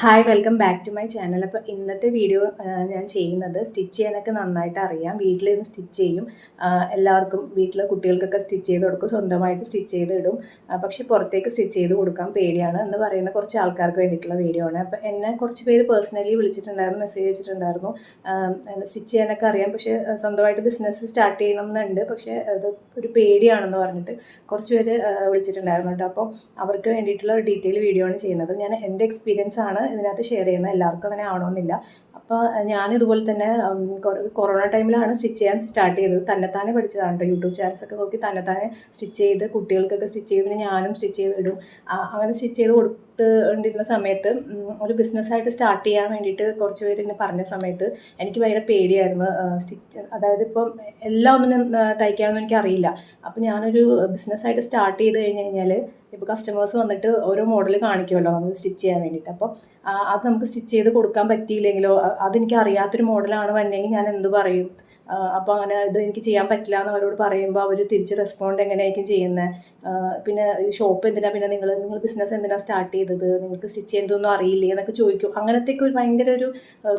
Hi welcome back to my channel അപ്പോൾ ഇന്നത്തെ video ഞാൻ ചെയ്യുന്നത് സ്റ്റിച്ച് ചെയ്യാനൊക്കെ നന്നായിട്ട് അറിയാം. വീട്ടിലിരുന്ന് സ്റ്റിച്ച് ചെയ്യും. എല്ലാവർക്കും വീട്ടിലെ കുട്ടികൾക്കൊക്കെ സ്റ്റിച്ച് ചെയ്ത് കൊടുക്കും. സ്വന്തമായിട്ട് സ്റ്റിച്ച് ചെയ്ത് ഇടും. പക്ഷേ പുറത്തേക്ക് സ്റ്റിച്ച് ചെയ്ത് കൊടുക്കാൻ പേടിയാണ് എന്ന് പറയുന്ന കുറച്ച് ആൾക്കാർക്ക് വേണ്ടിയിട്ടുള്ള വീഡിയോ ആണ്. അപ്പോൾ എന്നെ കുറച്ച് പേര് പേഴ്സണലി വിളിച്ചിട്ടുണ്ടായിരുന്നു മെസ്സേജ് അയച്ചിട്ടുണ്ടായിരുന്നു. സ്റ്റിച്ച് ചെയ്യാനൊക്കെ അറിയാം. പക്ഷേ സ്വന്തമായിട്ട് ബിസിനസ് സ്റ്റാർട്ട് ചെയ്യണം എന്നുണ്ട് പക്ഷേ അത് ഒരു പേടിയാണെന്ന് പറഞ്ഞിട്ട് കുറച്ച് പേര് വിളിച്ചിട്ടുണ്ടായിരുന്നു കേട്ടോ. അപ്പോൾ അവർക്ക് വേണ്ടിയിട്ടുള്ള ഡീറ്റെയിൽ വീഡിയോ ആണ് ചെയ്യുന്നത്. ഞാൻ എന്റെ എക്സ്പീരിയൻസ് ആണ് ഇതിനകത്ത് ഷെയർ ചെയ്യുന്നത് എല്ലാവർക്കും അങ്ങനെ ആവണമെന്നില്ല. അപ്പോൾ ഞാൻ ഇതുപോലെ തന്നെ കൊറോണ ടൈമിലാണ് സ്റ്റിച്ച് ചെയ്യാൻ സ്റ്റാർട്ട് ചെയ്തത്. തന്നെത്താനെ പഠിച്ചതാണ് കേട്ടോ യൂട്യൂബ് ചാനൽസ് ഒക്കെ നോക്കി തന്നെത്താനെ സ്റ്റിച്ച് ചെയ്ത് കുട്ടികൾക്കൊക്കെ സ്റ്റിച്ച് ചെയ്ത് പിന്നെ ഞാനും സ്റ്റിച്ച് ചെയ്ത് ഇടും. അങ്ങനെ സ്റ്റിച്ച് ചെയ്ത് കൊടുത്തുകൊണ്ടിരുന്ന സമയത്ത് ഒരു ബിസിനസ്സായിട്ട് സ്റ്റാർട്ട് ചെയ്യാൻ വേണ്ടിയിട്ട് കുറച്ച് പേര് എന്നെ പറഞ്ഞ സമയത്ത് എനിക്ക് ഭയങ്കര പേടിയായിരുന്നു. സ്റ്റിച്ച് അതായത് ഇപ്പം എല്ലാം ഒന്നും തയ്ക്കാമെന്ന് എനിക്ക് അറിയില്ല. അപ്പോൾ ഞാനൊരു ബിസിനസ്സായിട്ട് സ്റ്റാർട്ട് ചെയ്ത് കഴിഞ്ഞ് കഴിഞ്ഞാൽ ഇപ്പോൾ കസ്റ്റമേഴ്സ് വന്നിട്ട് ഓരോ മോഡൽ കാണിക്കുമല്ലോ നമുക്ക് സ്റ്റിച്ച് ചെയ്യാൻ വേണ്ടിയിട്ട്. അപ്പോൾ അത് നമുക്ക് സ്റ്റിച്ച് ചെയ്ത് കൊടുക്കാൻ പറ്റിയില്ലെങ്കിലോ അതെനിക്ക് അറിയാത്തൊരു മോഡലാണ് വന്നെങ്കിൽ ഞാൻ എന്ത് പറയും? അപ്പോൾ അങ്ങനെ ഇത് എനിക്ക് ചെയ്യാൻ പറ്റില്ല എന്ന് അവരോട് പറയുമ്പോൾ അവർ തിരിച്ച് റെസ്പോണ്ട് എങ്ങനെയായിരിക്കും ചെയ്യുന്നത് പിന്നെ ഷോപ്പ് എന്തിനാണ് പിന്നെ നിങ്ങൾ നിങ്ങൾ ബിസിനസ് എന്തിനാണ് സ്റ്റാർട്ട് ചെയ്തത്? നിങ്ങൾക്ക് സ്റ്റിച്ച് ചെയ്യുന്നതൊന്നും അറിയില്ലേ എന്നൊക്കെ ചോദിക്കും. അങ്ങനത്തേക്ക് ഒരു ഭയങ്കര ഒരു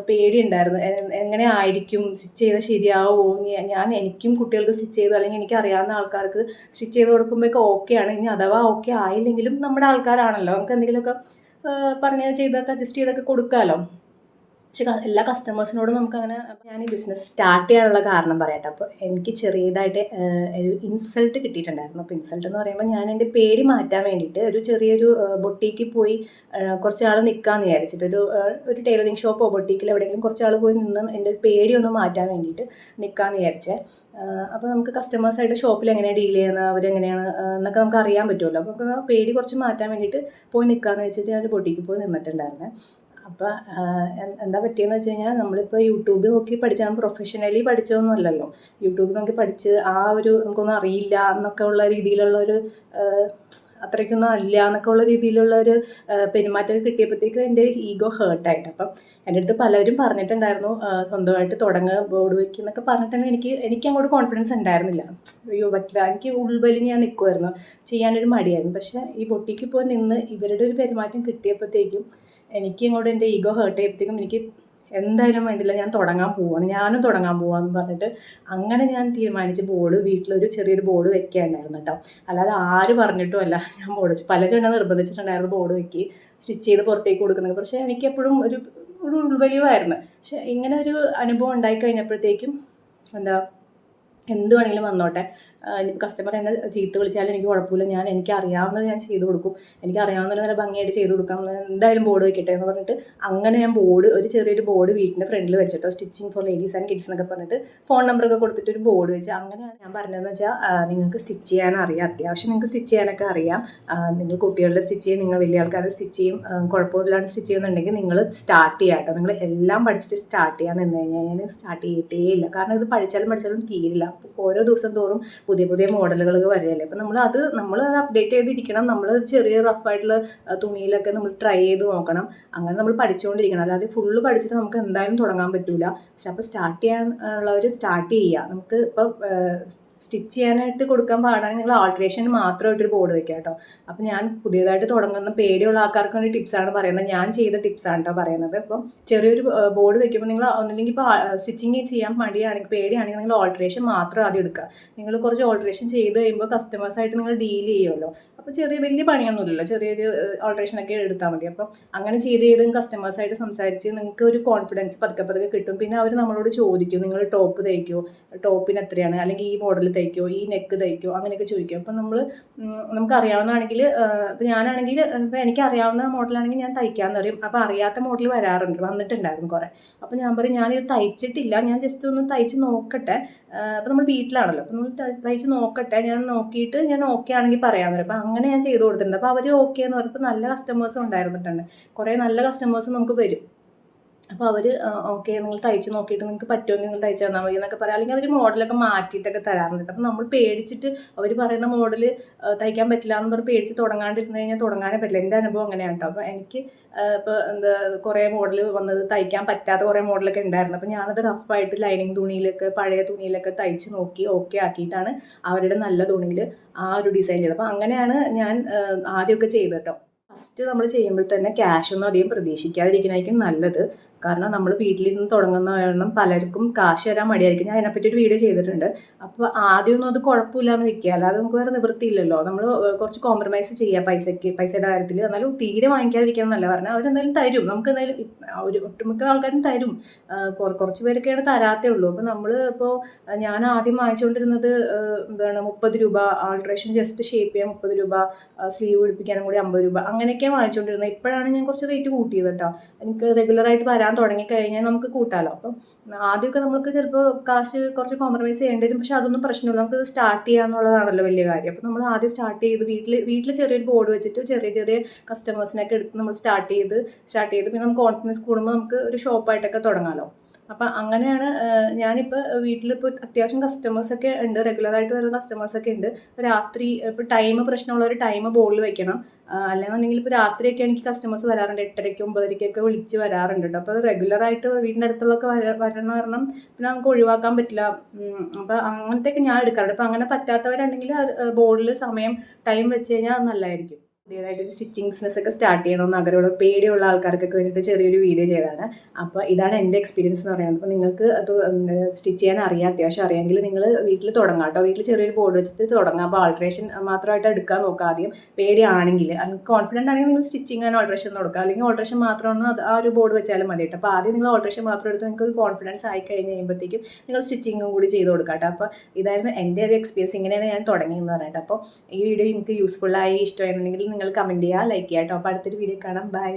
പേടി ഉണ്ടായിരുന്നു. എങ്ങനെ ആയിരിക്കും സ്റ്റിച്ച് ചെയ്താൽ ശരിയാവുമോ ഞാൻ എനിക്കും കുട്ടികൾക്ക് സ്റ്റിച്ച് ചെയ്തു. അല്ലെങ്കിൽ എനിക്ക് അറിയാവുന്ന ആൾക്കാർക്ക് സ്റ്റിച്ച് ചെയ്ത് കൊടുക്കുമ്പോഴൊക്കെ ആണ്. ഇനി അഥവാ ഓക്കെ ആയില്ലെങ്കിലും നമ്മുടെ ആൾക്കാരാണല്ലോ. നമുക്ക് എന്തെങ്കിലുമൊക്കെ പറഞ്ഞ് ചെയ്തൊക്കെ അഡ്ജസ്റ്റ് ചെയ്തൊക്കെ കൊടുക്കാമല്ലോ പക്ഷെ എല്ലാ കസ്റ്റമേഴ്സിനോടും നമുക്ക് അങ്ങനെ ഞാൻ ഈ ബിസിനസ് സ്റ്റാർട്ട് ചെയ്യാനുള്ള കാരണം പറയട്ടെ. അപ്പോൾ എനിക്ക് ചെറിയതായിട്ട് ഒരു ഇൻസൾട്ട് കിട്ടിയിട്ടുണ്ടായിരുന്നു. അപ്പോൾ ഇൻസൾട്ട് എന്ന് പറയുമ്പോൾ ഞാൻ എന്റെ പേടി മാറ്റാൻ വേണ്ടിയിട്ട് ഒരു ചെറിയൊരു ബൊട്ടീക്കിൽ പോയി കുറച്ചാൾ നിൽക്കാമെന്ന് വിചാരിച്ചിട്ട് ഒരു ഒരു ടൈലറിങ് ഷോപ്പോ ബൊട്ടീക്കിൽ എവിടെയെങ്കിലും കുറച്ച് നാൾ പോയി നിന്ന് എന്റെ പേടി ഒന്ന് മാറ്റാൻ വേണ്ടിയിട്ട് നിൽക്കാമെന്ന് വിചാരിച്ചേ. അപ്പോൾ നമുക്ക് കസ്റ്റമേഴ്സായിട്ട് ഷോപ്പിൽ എങ്ങനെയാണ് ഡീൽ ചെയ്യുന്നത്? അവരെങ്ങനെയാണ് എന്നൊക്കെ നമുക്ക് അറിയാൻ പറ്റുമല്ലോ. അപ്പോൾ നമുക്ക് പേടി കുറച്ച് മാറ്റാൻ വേണ്ടിയിട്ട് പോയി നിൽക്കാമെന്ന് വെച്ചിട്ട് ഞാൻ ഒരു ബൊട്ടിക്ക് പോയി നിന്നിട്ടുണ്ടായിരുന്നേ. അപ്പോൾ എന്താ പറ്റിയെന്ന് വെച്ച് കഴിഞ്ഞാൽ നമ്മളിപ്പോൾ യൂട്യൂബിൽ നോക്കി പഠിച്ചാൽ പ്രൊഫഷണലി പഠിച്ചതൊന്നും അല്ലല്ലോ യൂട്യൂബിൽ നോക്കി പഠിച്ച് ആ ഒരു നമുക്കൊന്നും അറിയില്ല എന്നൊക്കെ ഉള്ള രീതിയിലുള്ള ഒരു അത്രയ്ക്കൊന്നും അല്ല എന്നൊക്കെ ഉള്ള രീതിയിലുള്ള ഒരു പെരുമാറ്റമൊക്കെ കിട്ടിയപ്പോഴത്തേക്കും എന്റെ ഈഗോ ഹേർട്ടായിട്ട് അപ്പം എന്റെ അടുത്ത് പലരും പറഞ്ഞിട്ടുണ്ടായിരുന്നു സ്വന്തമായിട്ട് തുടങ്ങുക ബോർഡ് വയ്ക്കുക എന്നൊക്കെ പറഞ്ഞിട്ടുണ്ടെങ്കിൽ എനിക്ക് എനിക്ക് അങ്ങോട്ട് കോൺഫിഡൻസ് ഉണ്ടായിരുന്നില്ല. അയ്യോ പറ്റില്ല. എനിക്ക് ഉൾവലിഞ്ഞ് ഞാൻ നിൽക്കുമായിരുന്നു ചെയ്യാനൊരു മടിയായിരുന്നു. പക്ഷേ ഈ ബൊട്ടിക്ക് പോയി നിന്ന് ഇവരുടെ ഒരു പെരുമാറ്റം കിട്ടിയപ്പോഴത്തേക്കും എനിക്ക് ഇങ്ങോട്ട് എന്റെ ഈഗോ ഹേർട്ട് ചെയ്യപ്പോഴത്തേക്കും എനിക്ക് എന്തായാലും വേണ്ടില്ല ഞാൻ തുടങ്ങാൻ പോവാണ്. ഞാനും തുടങ്ങാൻ പോവാന്ന് പറഞ്ഞിട്ട് അങ്ങനെ ഞാൻ തീരുമാനിച്ച് ബോർഡ് വീട്ടിലൊരു ചെറിയൊരു ബോർഡ് വെക്കുകയുണ്ടായിരുന്നു കേട്ടോ. അല്ലാതെ ആര് പറഞ്ഞിട്ടും അല്ല ഞാൻ ബോർഡ് വെച്ച് പലരും എന്നെ നിർബന്ധിച്ചിട്ടുണ്ടായിരുന്നു ബോർഡ് വെക്കി സ്റ്റിച്ച് ചെയ്ത് പുറത്തേക്ക് കൊടുക്കുന്നത്. പക്ഷേ എനിക്ക് എപ്പോഴും ഒരു ഒരു ഉൾവലിവായിരുന്നു. പക്ഷെ ഇങ്ങനെ ഒരു അനുഭവം ഉണ്ടായി കഴിഞ്ഞപ്പോഴത്തേക്കും എന്താ എന്ത് വേണമെങ്കിലും വന്നോട്ടെ. കസ്റ്റമർ എന്നെ ചീത്ത വിളിച്ചാലും എനിക്ക് കുഴപ്പമില്ല. ഞാൻ എനിക്ക് അറിയാവുന്നത് ഞാൻ ചെയ്തു കൊടുക്കും. എനിക്ക് അറിയാവുന്ന നല്ല ഭംഗിയായിട്ട് ചെയ്തു കൊടുക്കാം. എന്തായാലും ബോർഡ് വയ്ക്കട്ടെ എന്ന് പറഞ്ഞിട്ട് അങ്ങനെ ഞാൻ ബോർഡ് ഒരു ചെറിയൊരു ബോർഡ് വീട്ടിന്റെ ഫ്രണ്ടിൽ വെച്ചിട്ടോ stitching for ladies and kids എന്നൊക്കെ പറഞ്ഞിട്ട് ഫോൺ നമ്പറൊക്കെ കൊടുത്തിട്ട് ഒരു ബോർഡ് വെച്ച് അങ്ങനെയാണ് ഞാൻ പറഞ്ഞതെന്ന് വെച്ചാൽ നിങ്ങൾക്ക് സ്റ്റിച്ച് ചെയ്യാൻ അറിയാം. അത്യാവശ്യം നിങ്ങൾക്ക് സ്റ്റിച്ച് ചെയ്യാനൊക്കെ അറിയാം. നിങ്ങൾ കുട്ടികളുടെ സ്റ്റിച്ച് ചെയ്യും നിങ്ങൾ വലിയ ആൾക്കാരുടെ സ്റ്റിച്ച് ചെയ്യും. കുഴപ്പമില്ലാണ്ട് സ്റ്റിച്ച് ചെയ്യുന്നുണ്ടെങ്കിൽ നിങ്ങൾ സ്റ്റാർട്ട് ചെയ്യാം കേട്ടോ. നിങ്ങൾ എല്ലാം പഠിച്ചിട്ട് സ്റ്റാർട്ട് ചെയ്യാൻ നിന്ന് കഴിഞ്ഞാൽ ഞാൻ സ്റ്റാർട്ട് ചെയ്യത്തേ ഇല്ല. കാരണം ഇത് പഠിച്ചാലും പഠിച്ചാലും തീരില്ല. ഓരോ ദിവസം തോറും പുതിയ പുതിയ മോഡലുകൾ വരികയല്ലേ? അപ്പം നമ്മൾ അത് നമ്മൾ അത് അപ്ഡേറ്റ് ചെയ്തിരിക്കണം. നമ്മൾ ചെറിയ റഫായിട്ടുള്ള തുണിയിലൊക്കെ നമ്മൾ ട്രൈ ചെയ്ത് നോക്കണം. അങ്ങനെ നമ്മൾ പഠിച്ചുകൊണ്ടിരിക്കണം അല്ലാതെ ഫുള്ള് പഠിച്ചിട്ട് നമുക്ക് എന്തായാലും തുടങ്ങാൻ പറ്റില്ല പക്ഷെ അപ്പോൾ സ്റ്റാർട്ട് ചെയ്യാൻ ഉള്ളവർ സ്റ്റാർട്ട് ചെയ്യുക. നമുക്ക് ഇപ്പോൾ സ്റ്റിച്ച് ചെയ്യാനായിട്ട് കൊടുക്കാൻ പാടാണെങ്കിൽ നിങ്ങൾ ആൾട്രേഷൻ മാത്രമായിട്ടൊരു ബോർഡ് വെക്കുക കേട്ടോ. അപ്പോൾ ഞാൻ പുതിയതായിട്ട് തുടങ്ങുന്ന പേടിയുള്ള ആൾക്കാർക്ക് വേണ്ടി ടിപ്സാണ് പറയുന്നത്. ഞാൻ ചെയ്ത ടിപ്സാണ് കേട്ടോ പറയുന്നത്. അപ്പം ചെറിയൊരു ബോർഡ് വെക്കുമ്പോൾ നിങ്ങൾ ഒന്നില്ലെങ്കിൽ ഇപ്പോൾ സ്റ്റിച്ചിങ് ചെയ്യാൻ മടിയാണെങ്കിൽ പേടിയാണെങ്കിൽ നിങ്ങൾ ഓൾട്രേഷൻ മാത്രം ആദ്യം എടുക്കുക. നിങ്ങൾ കുറച്ച് ഓൾട്രേഷൻ ചെയ്ത് കഴിയുമ്പോൾ കസ്റ്റമേഴ്സായിട്ട് നിങ്ങൾ ഡീൽ ചെയ്യുമല്ലോ അപ്പോൾ ചെറിയ വലിയ പണിയൊന്നുമില്ലല്ലോ ചെറിയൊരു ഓൾട്രേഷനൊക്കെ എടുത്താൽ മതി. അപ്പം അങ്ങനെ ചെയ്ത് ചെയ്ത് കസ്റ്റമേഴ്സായിട്ട് സംസാരിച്ച് നിങ്ങൾക്ക് ഒരു കോൺഫിഡൻസ് പതുക്കെ പതുക്കെ കിട്ടും. പിന്നെ അവർ നമ്മളോട് ചോദിക്കും. നിങ്ങൾ ടോപ്പ് തയ്ക്കുമോ ടോപ്പിന് എത്രയാണ്? അല്ലെങ്കിൽ ഈ മോഡൽ തയ്ക്കുമോ ഈ നെക്ക് തയ്ക്കോ അങ്ങനെയൊക്കെ ചോദിക്കും. അപ്പം നമ്മൾ നമുക്ക് അറിയാവുന്നതാണെങ്കിൽ ഇപ്പം ഞാനാണെങ്കിൽ ഇപ്പം എനിക്ക് അറിയാവുന്ന മോഡലാണെങ്കിൽ ഞാൻ തയ്ക്കാമെന്ന് പറയും. അപ്പോൾ അറിയാത്ത മോഡൽ വരാറുണ്ട് വന്നിട്ടുണ്ടായിരുന്നു കുറേ. അപ്പോൾ ഞാൻ പറയും ഞാനിത് തയ്ച്ചിട്ടില്ല ഞാൻ ജസ്റ്റ് ഒന്ന് തയ്ച്ച് നോക്കട്ടെ. അപ്പോൾ നമ്മൾ വീട്ടിലാണല്ലോ അപ്പോൾ നമ്മൾ തയ്ച്ച് നോക്കട്ടെ ഞാൻ നോക്കിയിട്ട് ഞാൻ ഓക്കെ ആണെങ്കിൽ പറയാമെന്ന് പറയും. അപ്പോൾ അങ്ങനെ ഞാൻ ചെയ്ത് കൊടുത്തിട്ടുണ്ട്. അപ്പോൾ അവർ ഓക്കെ എന്ന് പറഞ്ഞപ്പോൾ നല്ല കസ്റ്റമേഴ്സും ഉണ്ടായിരുന്നിട്ടുണ്ട്. കുറേ നല്ല കസ്റ്റമേഴ്സും നമുക്ക് വരും. അപ്പോൾ അവർ ഓക്കെ നിങ്ങൾ തയ്ച്ച് നോക്കിയിട്ട് നിങ്ങൾക്ക് പറ്റുമെങ്കിൽ നിങ്ങൾ തയ്ച്ച് തന്നാൽ മതി എന്നൊക്കെ പറയാം. അല്ലെങ്കിൽ അവർ മോഡലൊക്കെ മാറ്റിയിട്ടൊക്കെ തരാറുണ്ട്. അപ്പോൾ നമ്മൾ പേടിച്ചിട്ട് അവർ പറയുന്ന മോഡൽ തയ്ക്കാൻ പറ്റില്ല എന്ന് പറഞ്ഞ് പേടിച്ച് തുടങ്ങാണ്ടിരുന്ന് കഴിഞ്ഞാൽ തുടങ്ങാനേ പറ്റില്ല. എന്റെ അനുഭവം അങ്ങനെയാണ് കേട്ടോ. അപ്പോൾ എനിക്ക് ഇപ്പോൾ എന്താ കുറേ മോഡൽ വന്നത് തയ്ക്കാൻ പറ്റാത്ത കുറേ മോഡലൊക്കെ ഉണ്ടായിരുന്നു. അപ്പോൾ ഞാനത് റഫായിട്ട് ലൈനിങ് തുണിയിലൊക്കെ പഴയ തുണിയിലൊക്കെ തയ്ച്ച് നോക്കി ഓക്കെ ആക്കിയിട്ടാണ് അവരുടെ നല്ല തുണിയിൽ ആ ഒരു ഡിസൈൻ ചെയ്തത്. അപ്പോൾ അങ്ങനെയാണ് ഞാൻ ആദ്യമൊക്കെ ചെയ്തത് കേട്ടോ. ഫസ്റ്റ് നമ്മൾ ചെയ്യുമ്പോൾ തന്നെ ക്യാഷ് ഒന്നും അധികം പ്രതീക്ഷിക്കാതിരിക്കുന്നതായിരിക്കും നല്ലത്. കാരണം നമ്മൾ വീട്ടിലിരുന്ന് തുടങ്ങുന്ന കാരണം പലർക്കും കാശ് തരാൻ മടിയായിരിക്കും. ഞാൻ അതിനെപ്പറ്റി ഒരു വീഡിയോ ചെയ്തിട്ടുണ്ട്. അപ്പോൾ ആദ്യമൊന്നും അത് കുഴപ്പമില്ല എന്ന് വെക്കുക. അല്ലാതെ നമുക്ക് വേറെ നിവൃത്തിയില്ലല്ലോ. നമ്മൾ കുറച്ച് കോംപ്രമൈസ് ചെയ്യുക പൈസയ്ക്ക് പൈസയുടെ കാര്യത്തിൽ എന്നാലും തീരെ വാങ്ങിക്കാതിരിക്കണം എന്നല്ല പറഞ്ഞാൽ അവരെന്തായാലും തരും. നമുക്ക് എന്തായാലും ഒരു ഒട്ടുമിക്ക ആൾക്കാരും തരും. കുറ- കുറച്ച് പേരൊക്കെയാണ് തരാത്തേ ഉള്ളൂ. അപ്പോൾ നമ്മൾ ഇപ്പോൾ ഞാൻ ആദ്യം വാങ്ങിച്ചുകൊണ്ടിരുന്നത് എന്താണ് മുപ്പത് രൂപ ആൾട്രേഷൻ ജസ്റ്റ് ഷേപ്പ് ചെയ്യാൻ മുപ്പത് രൂപ സ്ലീവ് പിടിപ്പിക്കാനും കൂടി അമ്പത് രൂപ അങ്ങനെയൊക്കെയാണ് വാങ്ങിച്ചുകൊണ്ടിരുന്നത് ഇപ്പോഴാണ് ഞാൻ കുറച്ച് റേറ്റ് കൂട്ടിയത് കേട്ടോ എനിക്ക് റെഗുലറായിട്ട് വരാൻ തുടങ്ങിക്കഴിഞ്ഞാൽ നമുക്ക് കൂട്ടാലോ. അപ്പം ആദ്യമൊക്കെ നമുക്ക് ചിലപ്പോൾ കാശ് കുറച്ച് കോംപ്രമൈസ് ചെയ്യേണ്ടി വരും. പക്ഷെ അതൊന്നും പ്രശ്നമില്ല. നമുക്ക് സ്റ്റാർട്ട് ചെയ്യാന്നുള്ളതാണല്ലോ വലിയ കാര്യം. അപ്പം നമ്മൾ ആദ്യം സ്റ്റാർട്ട് ചെയ്ത് വീട്ടിൽ വീട്ടിൽ ചെറിയൊരു ബോർഡ് വെച്ചിട്ട് ചെറിയ ചെറിയ കസ്റ്റമേഴ്സിനൊക്കെ എടുത്ത് നമ്മൾ സ്റ്റാർട്ട് ചെയ്ത് സ്റ്റാർട്ട് ചെയ്ത് പിന്നെ നമുക്ക് കോൺഫിഡൻസ് കൂടുമ്പോൾ നമുക്ക് ഒരു ഷോപ്പായിട്ടൊക്കെ തുടങ്ങാമല്ലോ അപ്പം അങ്ങനെയാണ് ഞാനിപ്പോൾ വീട്ടിലിപ്പോൾ അത്യാവശ്യം കസ്റ്റമേഴ്സൊക്കെ ഉണ്ട് റെഗുലറായിട്ട് വരുന്ന കസ്റ്റമേഴ്സൊക്കെ ഉണ്ട്. രാത്രി ഇപ്പോൾ ടൈം പ്രശ്നമുള്ള ഒരു ടൈം ബോർഡിൽ വെക്കണം. അല്ലാന്നുണ്ടെങ്കിൽ ഇപ്പോൾ രാത്രിയൊക്കെ എനിക്ക് കസ്റ്റമേഴ്സ് വരാറുണ്ട്. എട്ടരയ്ക്കും ഒമ്പതരയ്ക്കൊക്കെ വിളിച്ച് വരാറുണ്ട് അപ്പോൾ റെഗുലറായിട്ട് വീടിന്റെ അടുത്തുള്ളൊക്കെ വര വരണം കാരണം പിന്നെ നമുക്ക് ഒഴിവാക്കാൻ പറ്റില്ല. അപ്പോൾ അങ്ങനത്തെയൊക്കെ ഞാൻ എടുക്കാറുണ്ട്. അപ്പോൾ അങ്ങനെ പറ്റാത്തവരുണ്ടെങ്കിൽ ബോർഡിൽ സമയം ടൈം വെച്ച് കഴിഞ്ഞാൽ അത് നല്ലതായിരിക്കും. പുതിയതായിട്ട് ഒരു സ്റ്റിച്ചിങ് ബിസിനസ് ഒക്കെ സ്റ്റാർട്ട് ചെയ്യണമെന്ന് ആഗ്രഹമുള്ള പേടിയുള്ള ആൾക്കാർക്കൊക്കെ വേണ്ടിയിട്ട് ചെറിയൊരു വീഡിയോ ചെയ്തതാണ്. അപ്പോൾ ഇതാണ് എന്റെ എക്സ്പീരിയൻസ് എന്ന് പറയുന്നത്. അപ്പോൾ നിങ്ങൾക്ക് അത് സ്റ്റിച്ച് ചെയ്യാൻ അറിയാം അത്യാവശ്യം അറിയാമെങ്കിൽ നിങ്ങൾ വീട്ടിൽ തുടങ്ങാം കേട്ടോ. വീട്ടിൽ ചെറിയൊരു ബോർഡ് വെച്ചിട്ട് തുടങ്ങാം. അപ്പോൾ ആൾട്രേഷൻ മാത്രമായിട്ട് എടുക്കാൻ നോക്കുക ആദ്യം. പേടിയാണെങ്കിൽ കോൺഫിഡന്റ് ആണെങ്കിൽ നിങ്ങൾ സ്റ്റിച്ചിങ് ആൻഡ് ഓൾട്രേഷൻ കൊടുക്കുക. അല്ലെങ്കിൽ ഓൾട്രേഷൻ മാത്രമാണ് ആ ഒരു ബോർഡ് വെച്ചാലും മതി കേട്ടോ. അപ്പോൾ ആദ്യം നിങ്ങൾ ഓൾട്രേഷൻ മാത്രം എടുത്ത് നിങ്ങൾക്ക് ഒരു കോൺഫിഡൻസ് ആയി കഴിഞ്ഞ് കഴിയുമ്പോഴത്തേക്കും നിങ്ങൾ സ്റ്റിച്ചിങ്ങും കൂടി ചെയ്ത് കൊടുക്കാം കേട്ടോ. അപ്പോൾ ഇതായിരുന്നു എന്റെ ഒരു എക്സ്പീരിയൻസ് ഇങ്ങനെയാണ് ഞാൻ തുടങ്ങിയെന്ന് പറഞ്ഞിട്ട്. അപ്പോൾ ഈ വീഡിയോ നിങ്ങൾക്ക് യൂസ്ഫുൾ ആയി ഇഷ്ടമായിരുന്നെങ്കിൽ നിങ്ങൾ കമന്റ് ചെയ്യുക ലൈക്ക് ചെയ്യാം കേട്ടോ അപ്പോൾ അടുത്തൊരു വീഡിയോ കാണാം. ബൈ